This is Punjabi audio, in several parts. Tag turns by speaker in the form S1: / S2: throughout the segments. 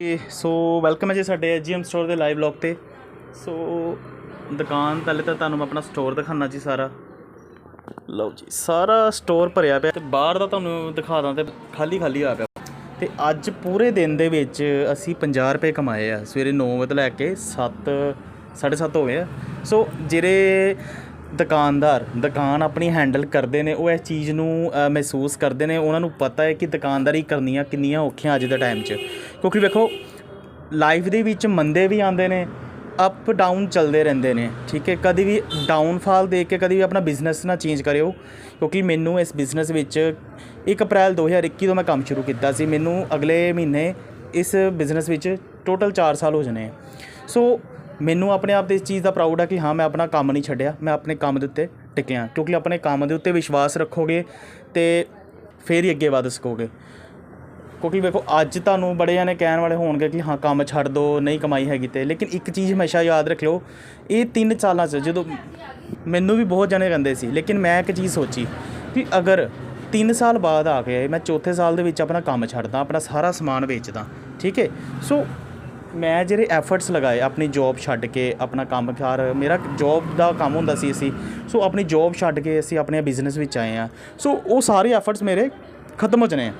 S1: ਇਹ ਸੋ ਵੈਲਕਮ ਹੈ ਜੀ ਸਾਡੇ ਐਜੀਐਮ ਸਟੋਰ ਦੇ ਲਾਈਵ ਵਲੌਗ ਤੇ। ਸੋ ਦੁਕਾਨ ਪਹਿਲੇ ਤਾਂ ਤੁਹਾਨੂੰ ਮੈਂ ਆਪਣਾ ਸਟੋਰ ਦਿਖਾਉਣਾ ਜੀ ਸਾਰਾ। ਲਓ ਜੀ, ਸਾਰਾ ਸਟੋਰ ਭਰਿਆ ਪਿਆ ਤੇ ਬਾਹਰ ਦਾ ਤੁਹਾਨੂੰ ਦਿਖਾ ਦਾਂ ਤੇ ਖਾਲੀ ਖਾਲੀ ਆ ਪਿਆ। ਤੇ ਅੱਜ ਪੂਰੇ ਦਿਨ ਦੇ ਵਿੱਚ ਅਸੀਂ 50 ਰੁਪਏ ਕਮਾਏ ਆ। ਸਵੇਰੇ 9 ਵਜੇ ਤੋਂ ਲੈ ਕੇ 7 7:30 ਹੋ ਗਏ ਆ। ਸੋ ਜਿਹੜੇ ਦੁਕਾਨਦਾਰ, ਦੁਕਾਨ ਆਪਣੀ ਹੈਂਡਲ ਕਰਦੇ ਨੇ, ਉਹ ਇਸ ਚੀਜ਼ ਨੂੰ ਮਹਿਸੂਸ ਕਰਦੇ ਨੇ। ਉਹਨਾਂ ਨੂੰ ਪਤਾ ਹੈ ਕਿ ਦੁਕਾਨਦਾਰੀ ਕਰਨੀਆਂ ਕਿੰਨੀਆਂ ਔਖੀਆਂ ਅੱਜ ਦੇ ਟਾਈਮ 'ਚ। ਕਿਉਂਕਿ ਵੇਖੋ ਲਾਈਫ ਦੇ ਵਿੱਚ ਮੰਦੇ ਵੀ ਆਉਂਦੇ ਨੇ ਅਪ ਡਾਊਨ ਚੱਲਦੇ ਰਹਿੰਦੇ ਨੇ, ਠੀਕ ਹੈ? ਕਦੀ ਵੀ ਡਾਊਨਫਾਲ ਦੇਖ ਕੇ ਕਦੀ ਵੀ ਆਪਣਾ ਬਿਜ਼ਨਸ ਨਾ ਚੇਂਜ ਕਰਿਓ, ਕਿਉਂਕਿ ਮੈਨੂੰ ਇਸ ਬਿਜ਼ਨਸ ਵਿੱਚ 1 ਅਪ੍ਰੈਲ 2021 ਤੋਂ ਮੈਂ ਕੰਮ ਸ਼ੁਰੂ ਕੀਤਾ ਸੀ। ਮੈਨੂੰ ਅਗਲੇ ਮਹੀਨੇ ਇਸ ਬਿਜ਼ਨਸ ਵਿੱਚ ਟੋਟਲ 4 ਸਾਲ ਹੋ ਜਾਣੇ ਆ। ਸੋ ਮੈਨੂੰ ਆਪਣੇ ਆਪ ਤੇ ਇਸ ਚੀਜ਼ ਦਾ ਪ੍ਰਾਊਡ ਆ ਕਿ ਹਾਂ, ਮੈਂ ਆਪਣਾ ਕੰਮ ਨਹੀਂ ਛੱਡਿਆ, ਮੈਂ ਆਪਣੇ ਕੰਮ ਦੇ ਉੱਤੇ ਟਿਕਿਆ ਕਿਉਂਕਿ ਆਪਣੇ ਕੰਮ ਦੇ ਉੱਤੇ ਵਿਸ਼ਵਾਸ ਰੱਖੋਗੇ ਤੇ ਫੇਰ ਹੀ ਅੱਗੇ ਵਧ ਸਕੋਗੇ। ਕਿਉਂਕਿ ਵੇਖੋ, ਅੱਜ ਤੁਹਾਨੂੰ ਬੜੇ ਜਾਣੇ ਕਹਿਣ ਵਾਲੇ ਹੋਣਗੇ ਕਿ ਹਾਂ, ਕੰਮ ਛੱਡ ਦੋ, ਨਹੀਂ ਕਮਾਈ ਹੈਗੀ ਤੇ। ਲੇਕਿਨ ਇੱਕ ਚੀਜ਼ ਹਮੇਸ਼ਾ ਯਾਦ ਰੱਖ ਰੱਖਿਓ, ਇਹ ਤਿੰਨ ਸਾਲਾਂ 'ਚ ਜਦੋਂ ਮੈਨੂੰ ਵੀ ਬਹੁਤ ਜਣੇ ਕਹਿੰਦੇ ਸੀ, ਲੇਕਿਨ ਮੈਂ ਇੱਕ ਚੀਜ਼ ਸੋਚੀ ਕਿ ਅਗਰ 3 ਸਾਲ ਬਾਅਦ ਆ ਕੇ ਮੈਂ ਚੌਥੇ ਸਾਲ ਦੇ ਵਿੱਚ ਆਪਣਾ ਕੰਮ ਛੱਡਦਾ, ਆਪਣਾ ਸਾਰਾ ਸਮਾਨ ਵੇਚਦਾ, ਠੀਕ ਹੈ? ਸੋ ਮੈਂ ਜਿਹੜੇ ਐਫਰਟਸ ਲਗਾਏ, ਆਪਣੀ ਜੌਬ ਛੱਡ ਕੇ, ਆਪਣਾ ਕੰਮ ਕਾਰ, ਮੇਰਾ ਜੌਬ ਦਾ ਕੰਮ ਹੁੰਦਾ ਸੀ ਅਸੀਂ ਸੋ ਆਪਣੀ ਜੌਬ ਛੱਡ ਕੇ ਅਸੀਂ ਆਪਣੇ ਬਿਜ਼ਨਸ ਵਿੱਚ ਆਏ ਆ ਸੋ ਉਹ ਸਾਰੇ ਐਫਰਟਸ ਮੇਰੇ ਖਤਮ ਹੋ ਜਾਣੇ ਆ।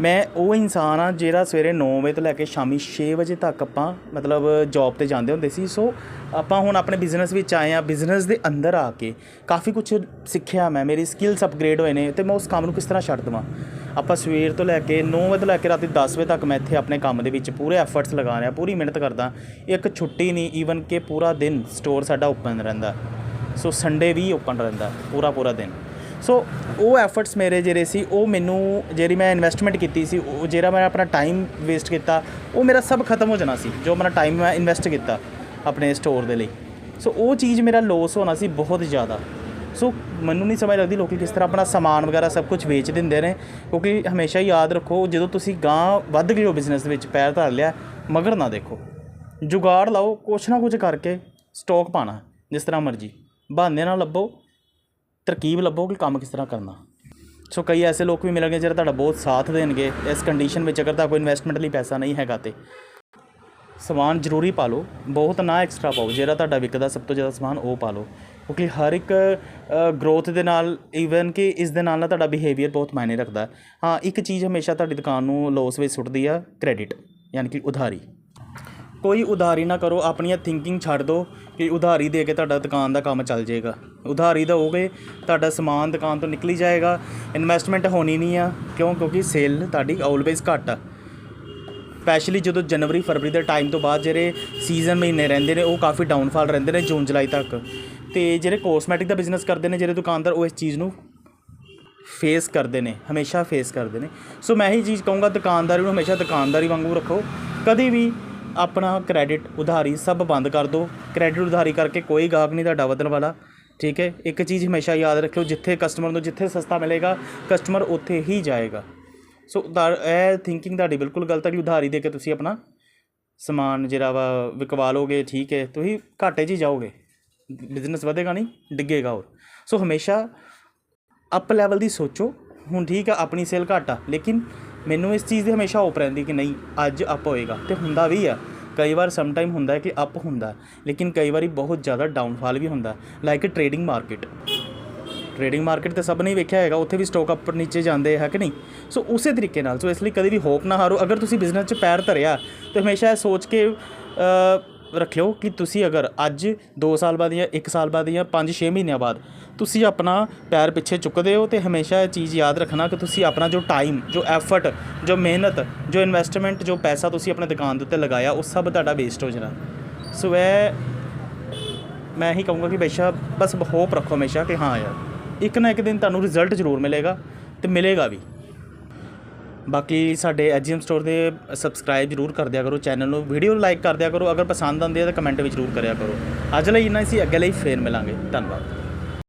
S1: ਮੈਂ ਉਹ ਇਨਸਾਨ ਆ ਜਿਹੜਾ ਸਵੇਰੇ 9 ਵਜੇ ਤੋਂ ਲੈ ਕੇ ਸ਼ਾਮੀ 6 ਵਜੇ ਤੱਕ ਆਪਾਂ ਮਤਲਬ ਜੌਬ ਤੇ ਜਾਂਦੇ ਹੁੰਦੇ ਸੀ। ਸੋ ਆਪਾਂ ਹੁਣ ਆਪਣੇ ਬਿਜ਼ਨਸ ਵਿੱਚ ਆਏ ਆ ਬਿਜ਼ਨਸ ਦੇ ਅੰਦਰ ਆ ਕੇ ਕਾਫੀ ਕੁਝ ਸਿੱਖਿਆ ਮੈਂ, ਮੇਰੀ ਸਕਿੱਲਸ ਅਪਗ੍ਰੇਡ ਹੋਏ ਨੇ ਤੇ ਮੈਂ ਉਸ ਕੰਮ ਨੂੰ ਕਿਸ ਤਰ੍ਹਾਂ ਛੱਡ ਦੇਵਾਂ? ਆਪਾਂ ਸਵੇਰ ਤੋਂ ਲੈ ਕੇ 9 ਵਜੇ ਤੋਂ ਲੈ ਕੇ ਰਾਤੀ 10 ਵਜੇ ਤੱਕ ਮੈਂ ਇੱਥੇ ਆਪਣੇ ਕੰਮ ਦੇ ਵਿੱਚ ਪੂਰੇ ਐਫਰਟਸ ਲਗਾ ਰਿਹਾ, ਪੂਰੀ ਮਿਹਨਤ ਕਰਦਾ। ਇੱਕ ਛੁੱਟੀ ਨਹੀਂ ਈਵਨ ਕਿ ਪੂਰਾ ਦਿਨ ਸਟੋਰ ਸਾਡਾ ਓਪਨ ਰਹਿੰਦਾ। ਸੋ ਸੰਡੇ ਵੀ ਓਪਨ ਰਹਿੰਦਾ, ਪੂਰਾ ਪੂਰਾ ਦਿਨ। ਸੋ ਉਹ ਐਫਰਟਸ ਮੇਰੇ ਜਿਹੜੇ ਸੀ, ਉਹ ਮੈਨੂੰ ਜਿਹੜੀ ਮੈਂ ਇਨਵੈਸਟਮੈਂਟ ਕੀਤੀ ਸੀ, ਉਹ ਜਿਹੜਾ ਮੈਂ ਆਪਣਾ ਟਾਈਮ ਵੇਸਟ ਕੀਤਾ, ਉਹ ਮੇਰਾ ਸਭ ਖਤਮ ਹੋ ਜਾਣਾ ਸੀ, ਜੋ ਮੇਰਾ ਟਾਈਮ ਮੈਂ ਇਨਵੈਸਟ ਕੀਤਾ ਆਪਣੇ ਸਟੋਰ ਦੇ ਲਈ। ਸੋ ਉਹ ਚੀਜ਼ ਮੇਰਾ ਲੋਸ ਹੋਣਾ ਸੀ ਬਹੁਤ ਜ਼ਿਆਦਾ। ਸੋ ਮੈਨੂੰ ਨਹੀਂ ਸਮਝ ਲੱਗਦੀ ਲੋਕੀ ਕਿਸ ਤਰ੍ਹਾਂ ਆਪਣਾ ਸਮਾਨ ਵਗੈਰਾ ਸਭ ਕੁਝ ਵੇਚ ਦਿੰਦੇ ਨੇ। ਕਿਉਂਕਿ ਹਮੇਸ਼ਾ ਯਾਦ ਰੱਖੋ, ਜਦੋਂ ਤੁਸੀਂ ਗਾਂ ਵੱਧ ਗਏ ਹੋ ਬਿਜ਼ਨਸ ਦੇ ਵਿੱਚ, ਪੈਰ ਧਰ ਲਿਆ, ਮਗਰ ਨਾ ਦੇਖੋ। ਜੁਗਾੜ ਲਾਓ, ਕੁਛ ਨਾ ਕੁਛ ਕਰਕੇ ਸਟਾਕ ਪਾਣਾ ਜਿਸ ਤਰ੍ਹਾਂ ਮਰਜ਼ੀ। ਬਹਾਨੇ ਨਾਲ ਲੱਭੋ, ਤਰਕੀਬ ਲੱਭੋ ਕਿ ਕੰਮ ਕਿਸ ਤਰ੍ਹਾਂ ਕਰਨਾ। ਸੋ ਕਈ ਐਸੇ ਲੋਕ ਵੀ ਮਿਲਣਗੇ ਜਿਹੜੇ ਤੁਹਾਡਾ ਬਹੁਤ ਸਾਥ ਦੇਣਗੇ, ਇਸ ਕੰਡੀਸ਼ਨ ਵਿੱਚ ਅਗਰ ਤਾਂ ਕੋਈ ਇਨਵੈਸਟਮੈਂਟ ਲਈ ਪੈਸਾ ਨਹੀਂ ਹੈਗਾ ਤੇ। ਸਮਾਨ ਜ਼ਰੂਰੀ ਪਾ ਲਓ, ਬਹੁਤ ਨਾ ਐਕਸਟਰਾ ਪਾਓ, ਜਿਹੜਾ ਤੁਹਾਡਾ ਵਿਕਦਾ ਸਭ ਤੋਂ ਜ਼ਿਆਦਾ ਸਮਾਨ ਉਹ ਪਾ ਲਓ। ਕਿਉਂਕਿ ਹਰ ਇੱਕ ਗਰੋਥ ਦੇ ਨਾਲ ਈਵਨ ਕਿ ਇਸ ਦੇ ਨਾਲ ਨਾ ਤੁਹਾਡਾ ਬਿਹੇਵੀਅਰ ਬਹੁਤ ਮਾਇਨੇ ਰੱਖਦਾ ਹਾਂ। ਇੱਕ ਚੀਜ਼ ਹਮੇਸ਼ਾ ਤੁਹਾਡੀ ਦੁਕਾਨ ਨੂੰ ਲੋਸ ਵਿੱਚ ਸੁੱਟਦੀ ਆ ਕ੍ਰੈਡਿਟ ਯਾਨੀ ਕਿ ਉਧਾਰੀ। ਕੋਈ ਉਧਾਰੀ ਨਾ ਕਰੋ, ਆਪਣੀਆਂ ਥਿੰਕਿੰਗ ਛੱਡ ਦਿਓ ਕਿ ਉਧਾਰੀ ਦੇ ਕੇ ਤੁਹਾਡਾ ਦੁਕਾਨ ਦਾ ਕੰਮ ਚੱਲ ਜਾਏਗਾ। ਉਧਾਰੀ ਦਿਓਗੇ ਤੁਹਾਡਾ ਸਮਾਨ ਦੁਕਾਨ ਤੋਂ ਨਿਕਲੀ ਜਾਏਗਾ ਇਨਵੈਸਟਮੈਂਟ ਹੋਣੀ ਨਹੀਂ ਆ, ਕਿਉਂ? ਕਿਉਂਕਿ ਸੇਲ ਤੁਹਾਡੀ ਆਲਵੇਜ਼ ਘੱਟ ਆ। ਸਪੈਸ਼ਲੀ ਜਦੋਂ ਜਨਵਰੀ, ਫਰਵਰੀ ਦੇ ਟਾਈਮ ਤੋਂ ਬਾਅਦ ਜਿਹੜੇ ਸੀਜ਼ਨ ਮਹੀਨੇ ਰਹਿੰਦੇ ਨੇ, ਉਹ ਕਾਫੀ ਡਾਊਨਫਾਲ ਰਹਿੰਦੇ ਨੇ ਜੂਨ, ਜੁਲਾਈ ਤੱਕ। ਤੇ ਜਿਹੜੇ ਕੋਸਮੈਟਿਕ ਦਾ ਬਿਜ਼ਨਸ ਕਰਦੇ ਨੇ, ਜਿਹੜੇ ਦੁਕਾਨਦਾਰ ਉਹ ਇਸ ਚੀਜ਼ ਨੂੰ ਫੇਸ ਕਰਦੇ ਨੇ, ਹਮੇਸ਼ਾ ਫੇਸ ਕਰਦੇ ਨੇ। ਸੋ ਮੈਂ ਇਹੀ ਚੀਜ਼ ਕਹੂੰਗਾ, ਦੁਕਾਨਦਾਰੀ ਨੂੰ ਹਮੇਸ਼ਾ ਦੁਕਾਨਦਾਰੀ ਵਾਂਗੂ ਰੱਖੋ। ਕਦੇ ਵੀ ਆਪਣਾ ਕ੍ਰੈਡਿਟ ਉਧਾਰੀ ਸਭ ਬੰਦ ਕਰ ਦਿਓ ਕ੍ਰੈਡਿਟ ਉਧਾਰੀ ਕਰਕੇ ਕੋਈ ਗਾਹਕ ਨਹੀਂ ਤੁਹਾਡਾ ਵਧਣ ਵਾਲਾ, ਠੀਕ ਹੈ? ਇੱਕ ਚੀਜ਼ ਹਮੇਸ਼ਾ ਯਾਦ ਰੱਖਿਓ, ਜਿੱਥੇ ਕਸਟਮਰ ਨੂੰ ਜਿੱਥੇ ਸਸਤਾ ਮਿਲੇਗਾ ਕਸਟਮਰ ਉੱਥੇ ਹੀ ਜਾਏਗਾ। ਸੋ ਉਧਾਰ, ਇਹ ਥਿੰਕਿੰਗ ਤੁਹਾਡੀ ਬਿਲਕੁਲ ਗਲਤ ਹੈ ਕਿ ਉਧਾਰੀ ਦੇ ਕੇ ਤੁਸੀਂ ਆਪਣਾ ਸਮਾਨ ਜਿਹੜਾ ਵਾ ਵਿਕਵਾ ਲੋਗੇ, ਠੀਕ ਹੈ? ਤੁਸੀਂ ਘਾਟੇ 'ਚ ਹੀ ਜਾਓਗੇ। ਬਿਜ਼ਨਸ ਵਧੇਗਾ ਨਹੀਂ, ਡਿੱਗੇਗਾ ਹੋਰ। ਸੋ ਹਮੇਸ਼ਾ ਅਪ ਲੈਵਲ ਦੀ ਸੋਚੋ। ਹੁਣ ਠੀਕ ਆ, ਆਪਣੀ ਸੇਲ ਘੱਟ ਆ, ਲੇਕਿਨ ਮੈਨੂੰ ਇਸ ਚੀਜ਼ ਦੀ ਹਮੇਸ਼ਾ ਹੋਪ ਰਹਿੰਦੀ ਕਿ ਨਹੀਂ, ਅੱਜ ਅਪ ਹੋਏਗਾ। ਤੇ ਹੁੰਦਾ ਵੀ ਆ। ਕਈ ਵਾਰ ਸਮ ਟਾਈਮ ਹੁੰਦਾ ਕਿ ਅਪ ਹੁੰਦਾ ਲੇਕਿਨ ਕਈ ਵਾਰੀ ਬਹੁਤ ਜ਼ਿਆਦਾ ਡਾਊਨਫਾਲ ਵੀ ਹੁੰਦਾ like trading market trading market ਤੇ ਸਭ ਨੇ ਵੇਖਿਆ ਹੈਗਾ ਉੱਥੇ ਵੀ ਸਟਾਕ ਅਪ ਨੀਚੇ ਜਾਂਦੇ ਹੈ ਕਿ ਨਹੀਂ? ਸੋ ਉਸੇ ਤਰੀਕੇ ਨਾਲ ਸੋ ਇਸ ਲਈ ਕਦੇ ਵੀ ਹੋਪ ਨਾ ਹਾਰੋ। ਅਗਰ ਤੁਸੀਂ ਬਿਜ਼ਨਸ 'ਚ ਪੈਰ ਧਰਿਆ, ਤੇ ਹਮੇਸ਼ਾ ਇਹ ਸੋਚ ਕੇ ਰੱਖਿਓ ਕਿ ਤੁਸੀਂ ਅਗਰ ਅੱਜ 2 ਸਾਲ ਬਾਅਦ ਜਾਂ 1 ਸਾਲ ਬਾਅਦ ਜਾਂ 5-6 ਮਹੀਨਿਆਂ ਬਾਅਦ ਤੁਸੀਂ ਆਪਣਾ ਪੈਰ ਪਿੱਛੇ ਚੁੱਕਦੇ ਹੋ ਤੇ ਹਮੇਸ਼ਾ ਇਹ ਚੀਜ਼ ਯਾਦ ਰੱਖਣਾ ਕਿ ਤੁਸੀਂ ਆਪਣਾ ਜੋ ਟਾਈਮ ਜੋ ਐਫਰਟ ਜੋ ਮਿਹਨਤ, ਜੋ ਇਨਵੈਸਟਮੈਂਟ ਜੋ ਪੈਸਾ ਤੁਸੀਂ ਆਪਣੇ ਦੁਕਾਨ ਦੇ ਉੱਤੇ ਲਗਾਇਆ, ਉਹ ਸਭ ਤੁਹਾਡਾ ਵੇਸਟ ਹੋ ਜਾਣਾ। ਸੋ ਇਹ ਮੈਂ ਇਹੀ ਕਹੂੰਗਾ ਕਿ ਹਮੇਸ਼ਾ ਬਸ ਹੋਪ ਰੱਖੋ ਹਮੇਸ਼ਾ ਕਿ ਹਾਂ ਯਾਰ, ਇੱਕ ਨਾ ਇੱਕ ਦਿਨ ਤੁਹਾਨੂੰ ਰਿਜ਼ਲਟ ਜ਼ਰੂਰ ਮਿਲੇਗਾ ਤੇ ਮਿਲੇਗਾ ਵੀ। ਬਾਕੀ ਸਾਡੇ ਐਜੀਐਮ ਸਟੋਰ ਦੇ ਸਬਸਕ੍ਰਾਈਬ ਜ਼ਰੂਰ ਕਰ ਦਿਆ ਕਰੋ, ਚੈਨਲ ਨੂੰ ਵੀਡੀਓ ਲਾਈਕ ਕਰ ਦਿਆ ਕਰੋ, ਅਗਰ ਪਸੰਦ ਆਉਂਦੀ ਹੈ ਤਾਂ ਕਮੈਂਟ ਵੀ ਜ਼ਰੂਰ ਕਰਿਆ ਕਰੋ। ਅੱਜ ਲਈ ਇੰਨਾ ਹੀ ਸੀ, ਅੱਗੇ ਲਈ ਫੇਰ ਮਿਲਾਂਗੇ। ਧੰਨਵਾਦ।